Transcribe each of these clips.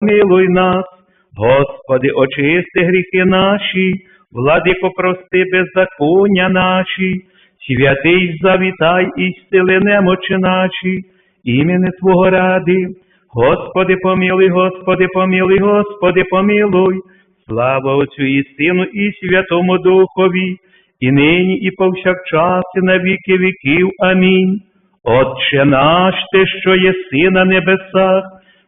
милуй нас, Господи, очисти гріхи наші, владико, прости беззаконня наші, святий завітай і зціли немочі наші, імені Твого ради. Господи, помилуй, Господи, помилуй, Господи, помилуй, слава Отцю і Сину, і Святому Духові, і нині, і повсякчас, і на віки віків. Амінь. Отче наш, Ти, що єси на небесах,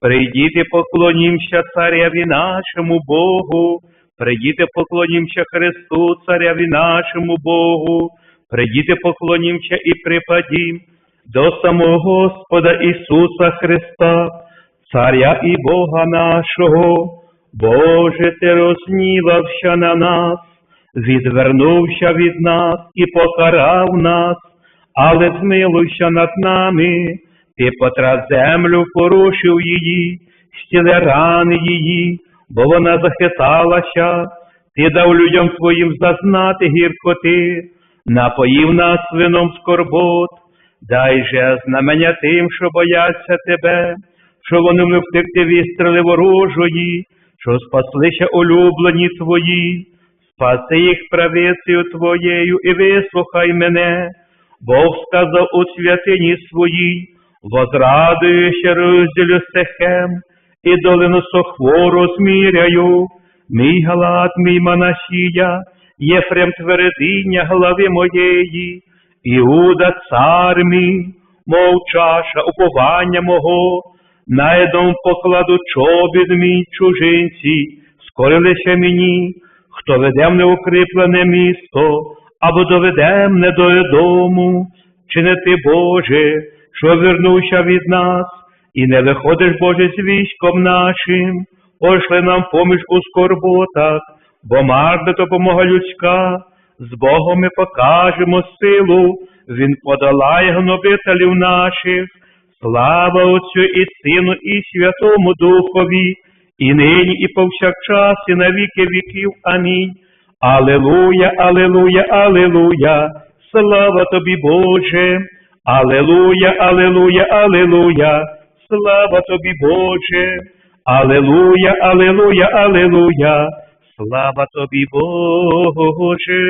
Прийдіте, поклонімся царяві нашому Богу, прийдіте, поклонімся Христу, царяві нашому Богу, прийдіте, поклонімся і припадім до самого Господа Ісуса Христа, Царя і Бога нашого, Боже, ти рознівався на нас, відвернувся від нас і покарав нас, але змилуйся над нами. Ти потра землю порушив її, стіле рани її, бо вона захиталася, ти дав людям твоїм зазнати гіркоти, напоїв нас вином скорбот, дай же знамення тим, що бояться тебе, що вони не втекти вістрели ворожої, що спаслися улюблені твої, спаси їх правицею твоєю і вислухай мене, Бог сказав у святині своїй. Возрадуюся розділю сехем, і долину сохвору зміряю, мій галат, мій манасія, Єфрем твердиня глави моєї, Іуда цар мій, мов чаша уповання мого, найдом покладу чобід мій чужинці, скорилися мені, хто веде мене укріплене місто, або доведе мене до дому, чи не Боже, що вернувся від нас, і не виходиш, Боже, з військом нашим, пошли нам поміж у скорботах, бо марна допомога людська, з Богом ми покажемо силу, Він подолає гнобителів наших, слава Отцю і Сину, і Святому Духові, і нині, і повсякчас, і на віки віків. Амінь. Алелуя, алелуя, алелуя, слава тобі, Боже. Алелуя, алелуя, алелуя, слава тобі, Боже. Алелуя, алелуя, алелуя, слава тобі, Боже.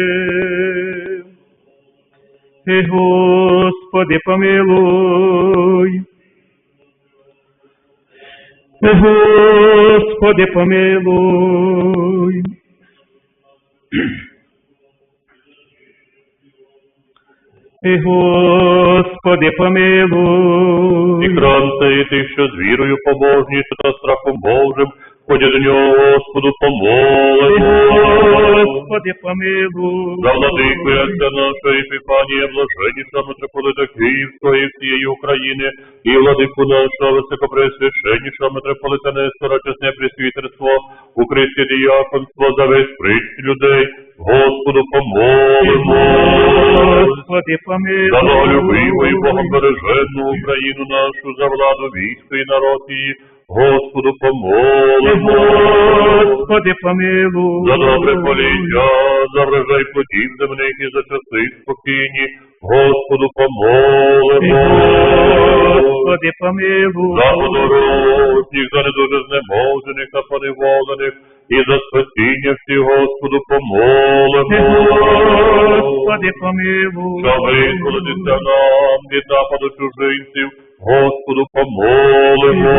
Е, Господи, помилуй. Господи, помилуй. Господи, помилуй. І кранце, і ти, що з вірою побожністю та страхом Божим, ходять до нього, Господу, І помолимо. Господи, помилуй. За владику, отця нашого Епіфанія, блаженніша митрополита Київського і всієї України, і владику нашого високопресвященніша митрополита Нестора, чесне присвітерство, у Христі діяконство за весь прич людей, Господу помолимо. Господи, помилуй. За любиву і Богом береженну Україну нашу, за владу військо і народ її, Господу помолимо. Господи, помилуй. За добре поліття, за врожай плодів земних і за часи спокійні, Господу помолимо. Господи, помилуй. За подорожніх, за недуже знеможених та поневолених, і за спасіння всіх, Господу помолимо. Господи, помилуй. Що визволитися нам від нападу чужинців, Господу помолимо.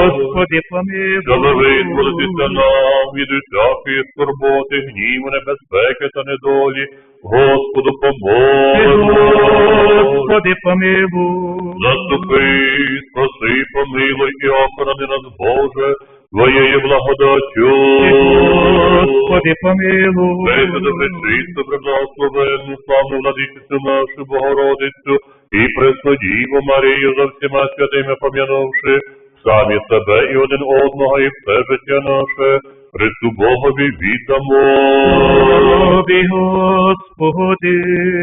Господи, помилуй. Щоб визволитися нам від усякої скорботи, гніву, небезпеки та недолі. Господу помолимо. Господи, помилуй. Заступи, спаси, помилуй і охорони нас, Боже, Твоєю благодаттю. Господи, помилуй. Пресвяту, пречисту, преблагословенну, славну владичицю нашу Богородицю і Преснодіву Марію за всіма святими пом'янувши, самі себе і один одного, і все життя наше, Христу Богові віддамо. Тобі, Господи.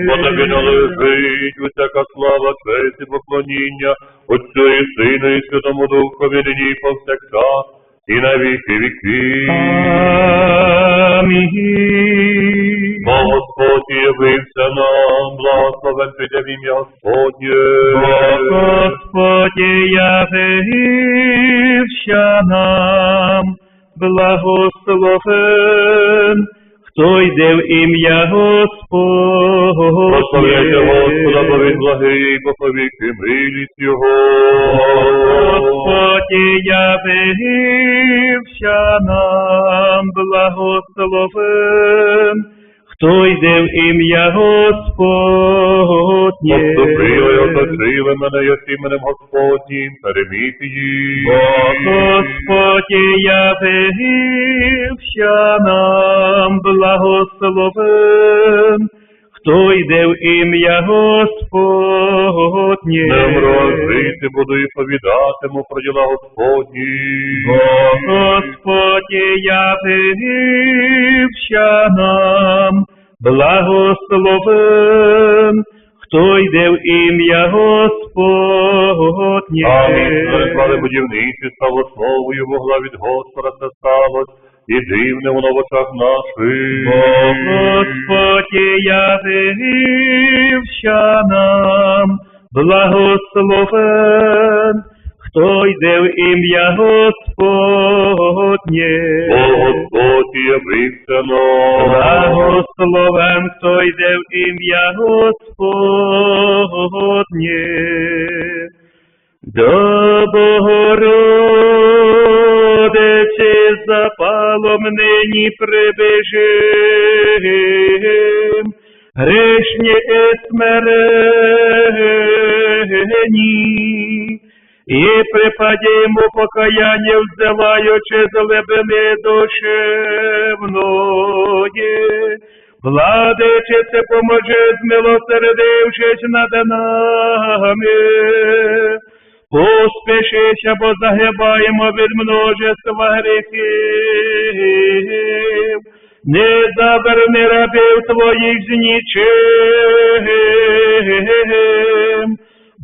Бо тобі належить усяка слава, честь і поклоніння, Отцю і Сину і Святому Духові, нині повсякчас, і на віки віків. Амінь. Бо Господь явився нам, благословен піде в ім'я Господнє. Бо Господь явився нам, благословен, хто йде в ім'я Господнє. Прославляйте Господа, бо він благий, бо повіки милість Його. Господь явився нам, благословен, хто йде в ім'я Господнє. Поступили оточили мене, як іменем Господнім, переміг їх. Бо Господь явився нам, благословен, хто йде в ім'я Господнє. Не мрожити буду і повідатиму про діла Господні. Бо Господь явився нам, благословен, хто йде в ім'я Господнє. Амінь. Слави будівниці став основою вогла від Господа це сталось, і дивне воно в очах наших. Бо Господь явився нам, благословен, хто йде в ім'я Господнє. Бо Господь явився нам. Благословен, хто йде в ім'я Господнє. До Запалом нині прибежим, грішні і смирені, і припадімо покаяння, взиваючи з глибини душевної. Владичице, поможи, змилосердившись над нами. Поспішися, бо загибаємо від множества гріхів. Не заверни рабів твоїх з нічим,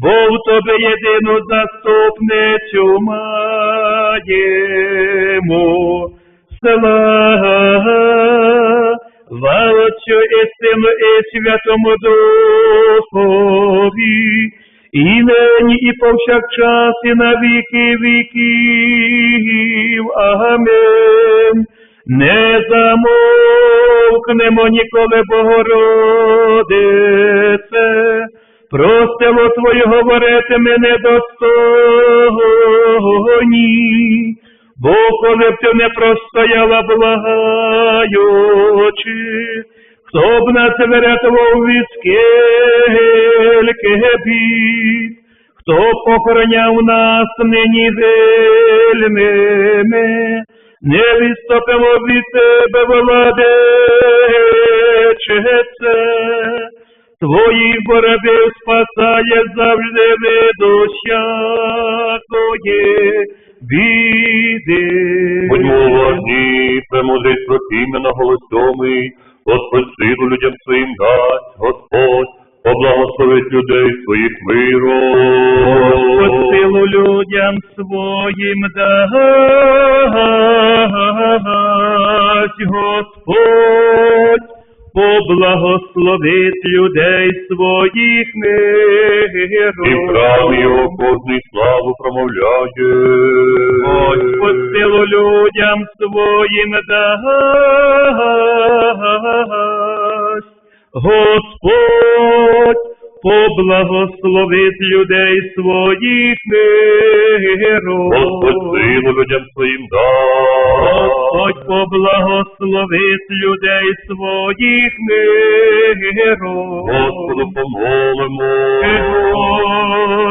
бо в тобі єдину заступницю маємо. Слава Отцю і Сину і Святому Духові, і нині, і повсякчас, і на віки віків. Амінь. Не замовкнемо ніколи, Богородице, простило Твоє говорити ми недостойні, бо коли б ти не простояла благаючи, хто б нас врятував від скільки бід, хто похороняв нас нині вельмими, не відступимо від тебе, владичице, Твоїх ворогів спасає завжди від усякої біди. Будьмо уважні, премудрість прохімена голосьомий, Господь силу людям своїм дасть, Господь поблагословить людей своїх миром. Господь силу людям своїм дасть, Господь поблагословить людей своїх миром. І в храмі його кожний славу промовляє. Господь силу людям своїм дасть, Господь поблагословить людей своїх миром. Господь силу людям своїм дай. Господь поблагословить людей своїх миром. Господу помолимо.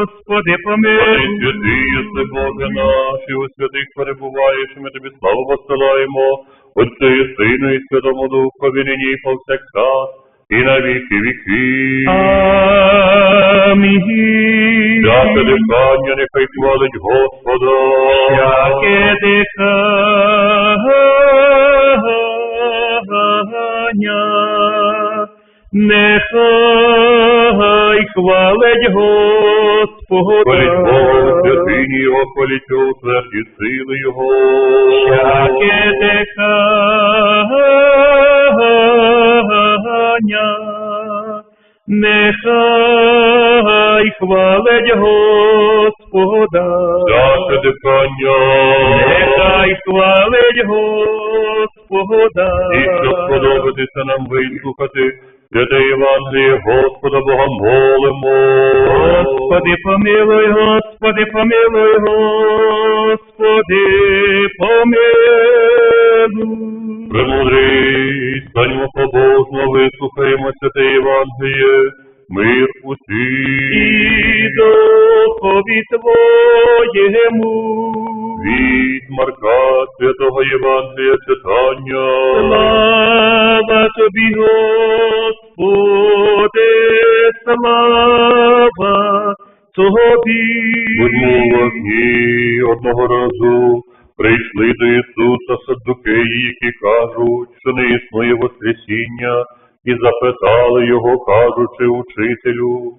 Господи, помилуй. святий, Боже наш, і у святих перебуваєш, ми тобі славу посилаємо, Отцю і Сину, і Святому Духові, нині і повсякчас, на віки віки. Амінь. Всяке дихання нехай хвалить Господа. Всяке дихання, нехай хвалить Господа. Хваліть Бога, святині Його, хваліть Його, у тверді сили Його. Всяке дихання, нехай хвалить Господа. Всяке дихання. Нехай хвалить Господа. І щоб сподобатися нам вислухати, святе Євангеліє Господа Бога молимо. Господи, помилуй, Господи, помилуй, Господи, помилуй. Премудрий, станьмо побожно, вислухаємо святе Євангеліє, мир усім. І духові Твоєму. Від Марка святого Євангелія читання. Слава Тобі, Господи, слава Тобі. Уважні одного разу. Прийшли до Ісуса саддукеї, які кажуть, що не існує Воскресіння, і запитали його, кажучи, учителю.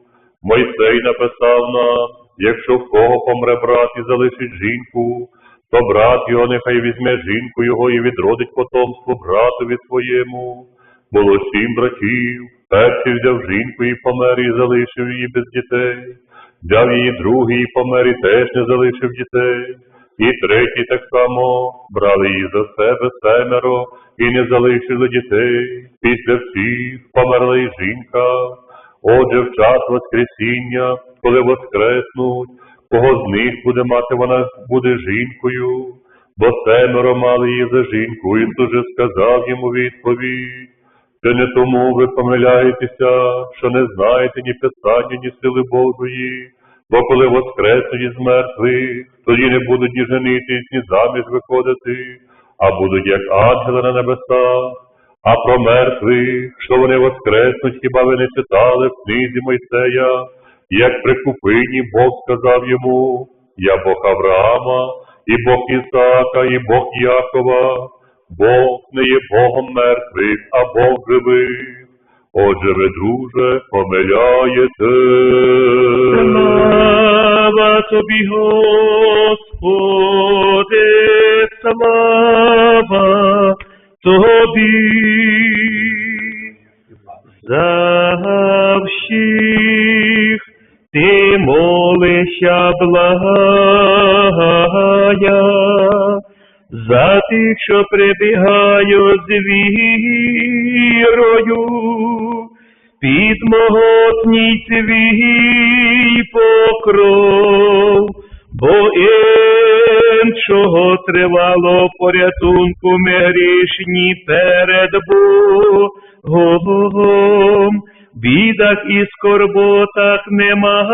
Мойсей написав нам, якщо в кого помре брат і залишить жінку, то брат його нехай візьме жінку його і відродить потомство братові своєму. Було сім братів, перший взяв жінку і помер, і залишив її без дітей. Взяв її другий і помер, і теж не залишив дітей. І третій так само брали її за себе семеро і не залишили дітей. Після всіх померла і жінка. Отже, в час Воскресіння, коли воскреснуть, кого з них буде мати вона буде жінкою, бо семеро мали її за жінку, Ісус же сказав йому відповідь. Це не тому ви помиляєтеся, що не знаєте ні Писання, ні сили Божої, бо коли воскреснуть із мертвих, тоді не будуть ні женитись, ні заміж виходити, а будуть як ангели на небесах. А про мертвих, що вони воскреснуть, хіба ви не читали в книзі Мойсея, як при купині Бог сказав йому, я Бог Авраама, і Бог Ісаака, і Бог Якова, Бог не є Богом мертвих, а Бог живих. Отже, ви, друже, помиляєте. Слава тобі, Господи, слава тобі. За всіх ти молишся благая, за тих, що прибігають з вірою, під могутній твій покров, бо іншого тривало порятунку ми грішні перед Богом. Бідах і скорботах не маємо,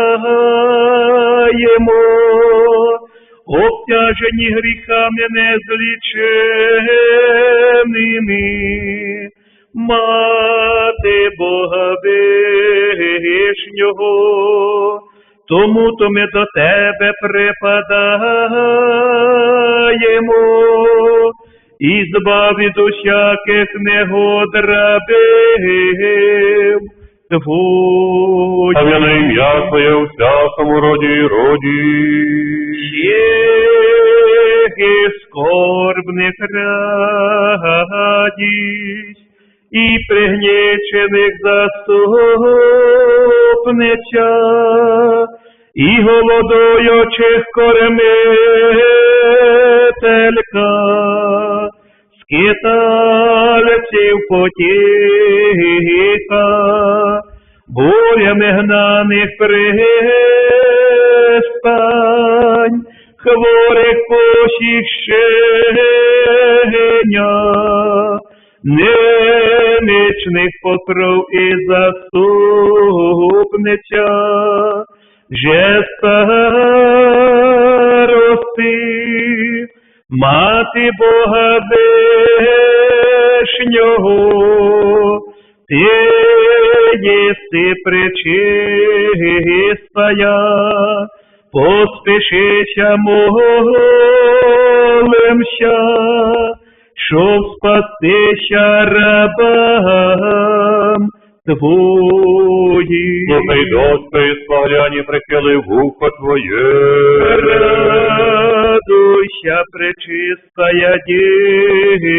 обтяжені гріхами незліченими, мати Бога вишнього, тому то ми до тебе припадаємо, і збав від усяких негод Твоїх. Слав'яне ім'я Твоє у всякому роді і роді. Єги скорбних радість, і пригнічених заступниця, і голодуючих кормителька, скитальців потіха, бурями гнаних пристань, хворих пошіх щеня, немічних покров і заступниця, же старости, мати Бога вишнього, ти єси пречистая, поспішися молимся, щоб спастися рабам твоїм. Слухай, дочка, і спогляні прихили вухо твоє. Радуйся, пречистая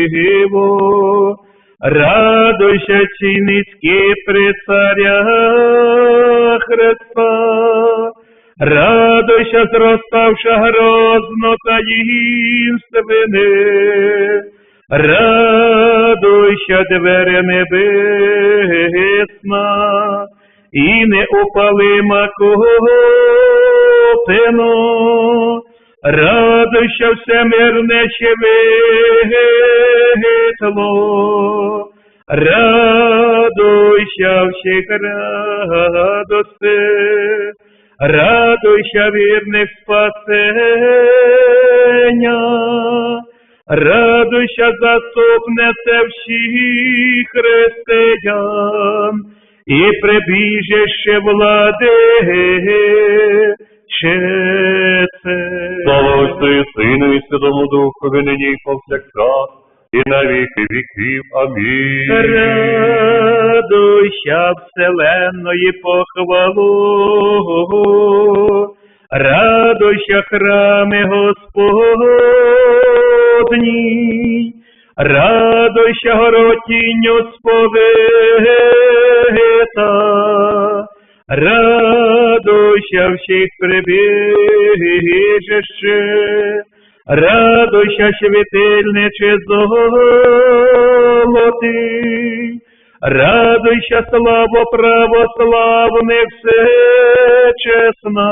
Діво, радуйся, ційницькі при царя Христа, радуйся, зроставша грозно таїнственне, радуйся, двері небесна, і неупалима копино, радуйся всемирне щевитло, радуйся всіх радости, радуйся вірних спасення, радуйся заступнесе всіх християн, і прибіжище влади. Слава Отцю і Сину і Святому Духові, нині і повсякчас, і на віки віків. Амінь. Радуйся вселенної похвалу, радуйся храми Господні, радуйся горотінню сповита, радуйся всіх прибіжище, радуйся світильниче золотий, радуйся славо православних всечесна,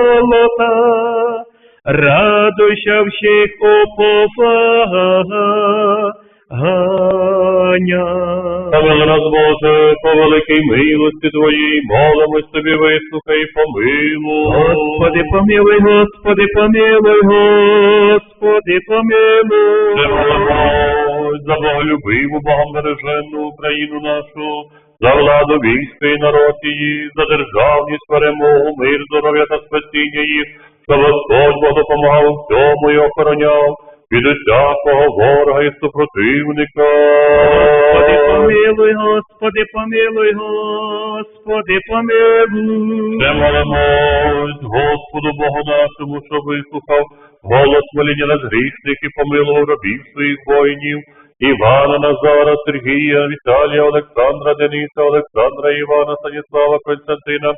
радуйся всіх уповання. Помили нас, Боже, по великій милості Твоїй, молимось Тобі, вислухай помилуй. Господи, помилуй, Господи, помилуй, Господи, помилуй. За боголюбиву, богомереженну Україну нашу, за владу війська і народ її, за державність, перемогу, мир, здоров'я та спасіння їх, що Господь Бог допомагав всьому і охороняв від усякого ворога і супротивника. Господи, помилуй, Господи, помилуй, Господи, помилуй. Ще молимось Господу Богу нашому, що вислухав голос моління нас грішних і помилував рабів своїх воїнів. Івана, Назара, Сергія, Віталія, Олександра, Дениса, Олександра, Івана, Станіслава, Константина,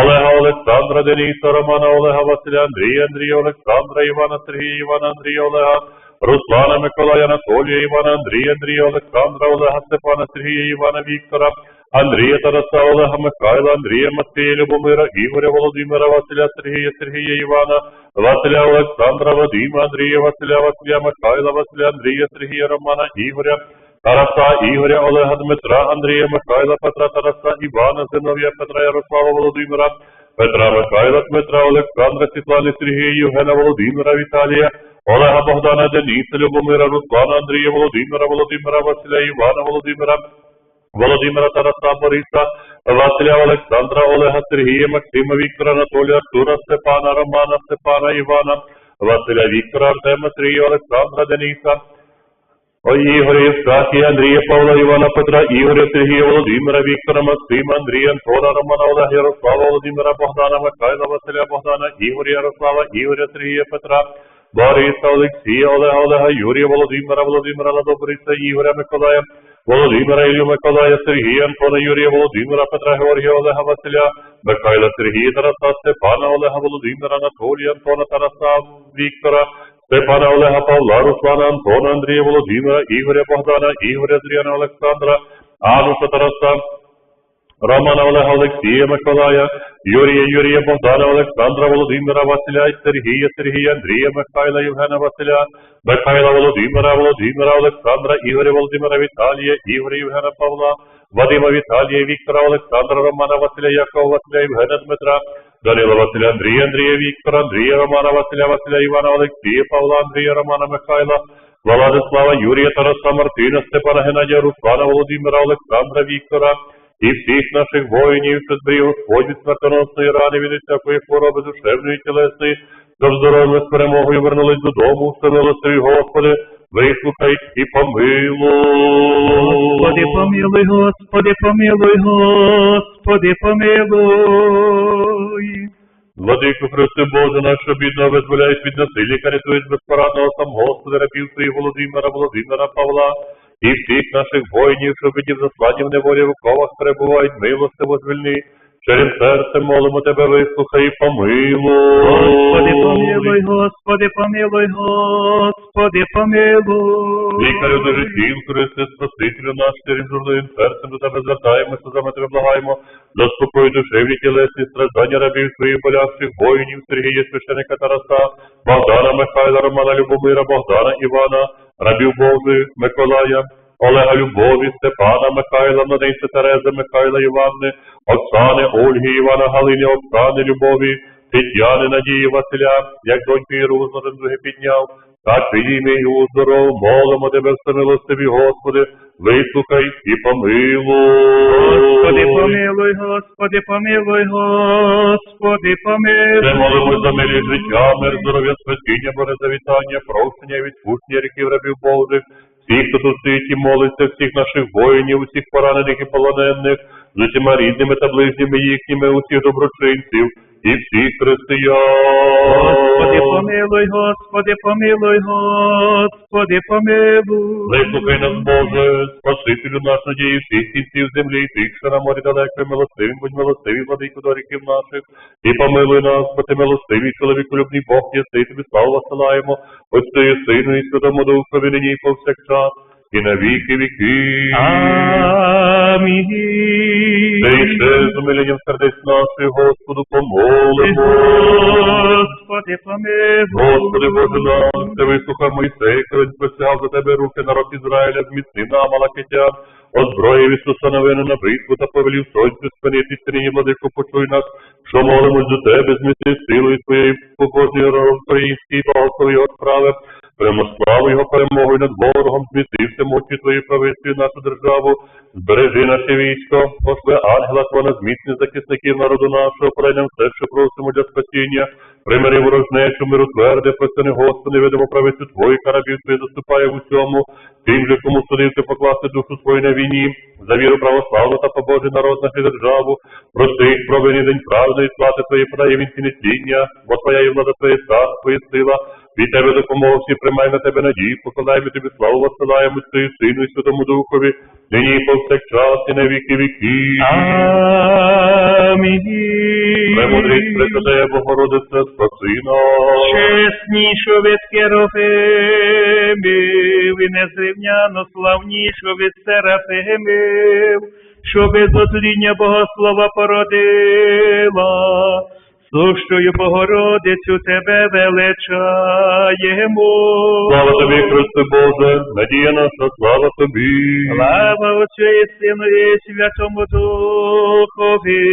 Олега, Олександра, Дениса, Романа, Олега, Василя, Андрія, Андрія, Олександра, Івана, Сергія, Івана, Андрія, Олега, Руслана, Миколая, Анатолія, Івана, Андрія, Андрія, Олександра, Олега, Степана, Сергія, Івана, Віктора, Андрія, Тараса, Олега, Михайла, Андрія, Матвія, Любомира, Ігоря, Володимира, Василя, Сергія, Сергія, Івана, Василя, Олександра, Вадима, Андрія, Василя, Василя, Михайла, Василя, Андрія, Сергія, Романа, Ігоря, Тараса, Ігоря, Олега, Дмитра, Андрія, Михайла, Петра, Тараса, Івана, Зиновія, Петра, Ярослава, Володимира, Петра, Михайла, Дмитра, Олександра, Світлани, Сергія, Євгена, Володимира, Віталія, Олега, Богдана, Дениса, Любомира, Руслана, Андрія, Володимира, Володимира, Василя, Івана, Володимира, Володимира Тараса Бориса, Василя Олександра, Олега Сергія, Максима, Віктора, Анатолія, Артура, Степана, Романа, Степана, Івана, Василя Віктора, Артема, Сергія, Олександра, Дениса, О Ігоря, Євстахія, Андрія, Павла, Івана, Петра, Ігоря, Сергія, Володимира, Віктора, Максима, Андрія, Антона, Романа, Олега, Ярослава, Володимира, Богдана, Михайла, Василя, Богдана, Ігоря, Ярослава, Ігоря, Сергія, Петра, Бориса, Олексія, Олега, Олега, Юрія, Володимира, Володимира, Ладобриса, Ігоря, Миколая, Володимира, Ілью, Миколая, Сергія, Антона, Юрія, Володимира, Петра, Георгія, Олега, Василя, Михайла, Сергія, Тараса, Степана, Олега, Володимира, Анатолія, Антона, Тараса, Віктора, Степана Олега Павла, Руслана Антона, Андрія Володимира, Ігоря Богдана, Ігоря Зріяна Олександра, Ануша Тараса, Романа Олега Олексія Миколая, Юрія Юрія Богдана Олександра Володимира Василя, Сергія Сергія Андрія Михайла Євгена Василя, Михайла Володимира, Володимира Олександра, Ігоря Володимира Віталія, Ігоря Євгена Павла, Вадима Віталія, Віктора Олександра, Романа Василя, Якова Василя, Євгена Дмитра, Данила Василя, Андрія, Андрія Віктора, Андрія Романа Василя, Василя Івана Олексія, Павла, Андрія Романа Михайла, Владислава, Юрія, Тараса, Мартина, Степана Геннадія, Руслана, Володимира, Олександра, Віктора і всіх наших воїнів, що зберіг Господь від смертоносної рани, від усякої хвороби душевної тілесної, щоб здоровими з перемогою вернулись додому, все милостиві, Господи, вислухай і помилуй. Господи, помилуй, Господи, помилуй, Господи, помилуй. Владику Христи Боже, наш що бідного визволяєш від насильника, рятуєш безпорадного сам Господи, рабів своїх Володимира, Володимира Павла, і всіх наших воїнів, що видів засланів неволі в оковах перебувають, милостиво звільни. Через серце молимо тебе, вислухай і помилуй. Господи, помилуй, Господи, помилуй, Господи, помилуй. Лікарю до життів, Христе, Спасителю наш, через журливим серцем до тебе звертаємося, за ми тебе благаємо, заспокой душевні тілесні страждання рабів своїх болящих воїнів, Сергія, священика Тараса, Богдана, Михайла, Романа, Любомира, Богдана, Івана, рабів Божих, Миколая, Олега Любові, Степана, Михайла, Младенця Терези, Михайла, Іванни, Оксани, Ольги, Івана, Галини, Оксани, Любові, Тетяни, Надії, Василя, як доньки Ірузу, друге підняв, так ти ім'ю здоров, молимо тебе, всемилостиві, Господи, вислухай і помилуй. Господи, помилуй, Господи, помилуй, Господи, Ми помилуй. молимо за милість життя, мир, здоров'я, спасіння, Боже, завітання, прощення і відпущення ріків рабів Божих, всіх, хто тут стоїть і молиться, всіх наших воїнів, усіх поранених і полонених, з усіма рідними та ближніми їхніми, усіх доброчинців і всіх християн. Господи, помилуй, Господи, помилуй, Господи, помилуй. Вислухай нас, Боже, Спасителю наш надії всіх кінців землі, і тих, що на морі далеко, милостивим, будь милостиві, владику до ріків наших, і помилуй нас, бо ти милостивий, чоловіколюбний Бог, єси, тобі славу посилаємо, Отцю і Сину, і Святому Духові, нині і повсякчас, і на віки віки. Амінь. Й ще з умиленням сердець наших, Господу, помолимо. Господи, помилуй. Господи Боже наш, ти вислухав Мойсей, коли посягав за тебе руки народ Ізраїля, зміцнив на Амалакитян, озброїв Ісуса новину на бритву та повелів сонцю спинити стріні владику, почуй нас, що молимось до тебе, зміцни силою твоєї погодні українській благослови от справи, Прямославу його перемогою над ворогом, змістився мочі твої правицею нашу державу, збережи наше військо, пошли ангела твого на зміцні захисників народу нашого, пройдем все, що просимо для спасіння, примири ворожнечу, миру тверде, простини Господи, ведемо правицю Твою, карабів Твій заступає в усьому, тим же, кому судив ти покласти душу свою на війні, за віру православну та побожий народ наш і державу, прости їх провини день правди, і слати Твої подає він тління, бо Твоя і влада Твоя царство і сила, від Тебе допомогу всі приймай на Тебе надію, покладаємо Тобі славу, посилаємо Твою Сину і Святому Духові, нині і повсякчас і на віки віки. Амінь. Премудрість Пресвятая Богородице, спаси нас. Чеснішу від Херовимів і незрівняно славнішу від Серафимів, що без отління Богослова породила, сущою Богородицю тебе величаємо. Слава тобі, Христе Боже, надія наша, слава тобі. Слава Отцю і Сину і Святому Духові,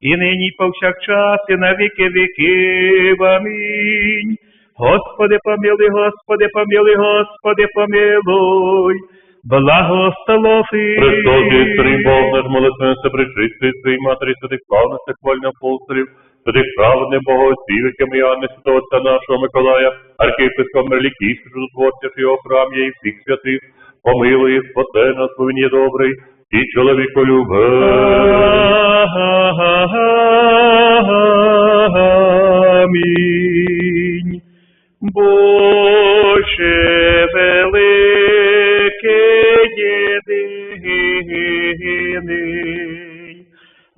і нині повсякчас, і на віки віків. Амінь. Господи, помилуй, Господи, помилуй, Господи, помилуй. благослови. Христос Бог, наш молитвенся причистий, Твій Матері, святих славних, хвальних апостолів, святих праведних Богоотців, яким і Анни, святого Отця нашого Миколая, архієпископа Мерлікійського, чудотворця в його храмі і всіх святих, помилуй, їх, спасе нас, повинні є добрий, і чоловіку Амінь. Боже великий єдиний,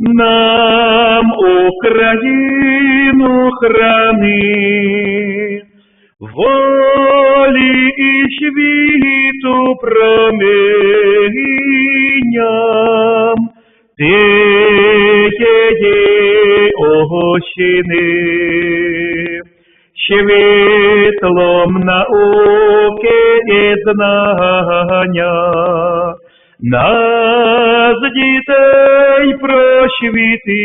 нам Україну храни, волі і світу промінням, тієї осіни, світлом науки і знання, нас дітей просвіти,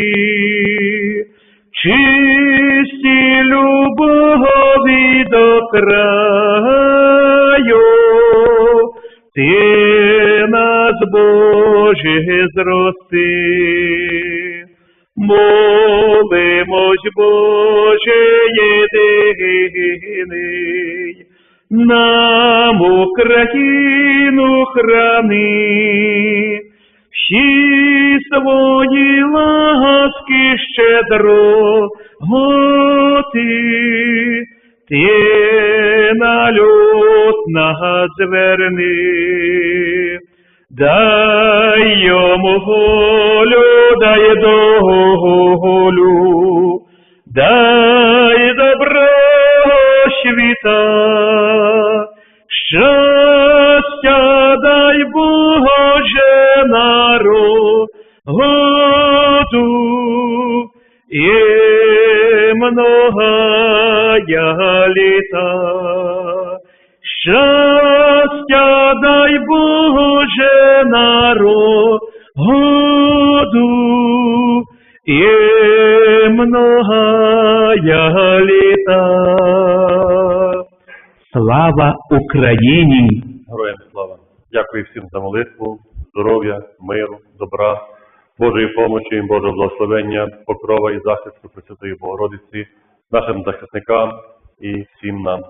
чисті любові до краю, ти нас, Боже, зрости. Молимось, Боже єдиний, нам Україну храни, всі свої ласки щедро готи, ти на люд зверни. Дай йому волю, дай долю, дай добро світа, Україні! Героям слава. Дякую всім за молитву, здоров'я, миру, добра, Божої помочі, Божого благословення, покрова і захисту Пресвятої Богородиці, нашим захисникам і всім нам.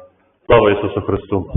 Слава Ісусу Христу!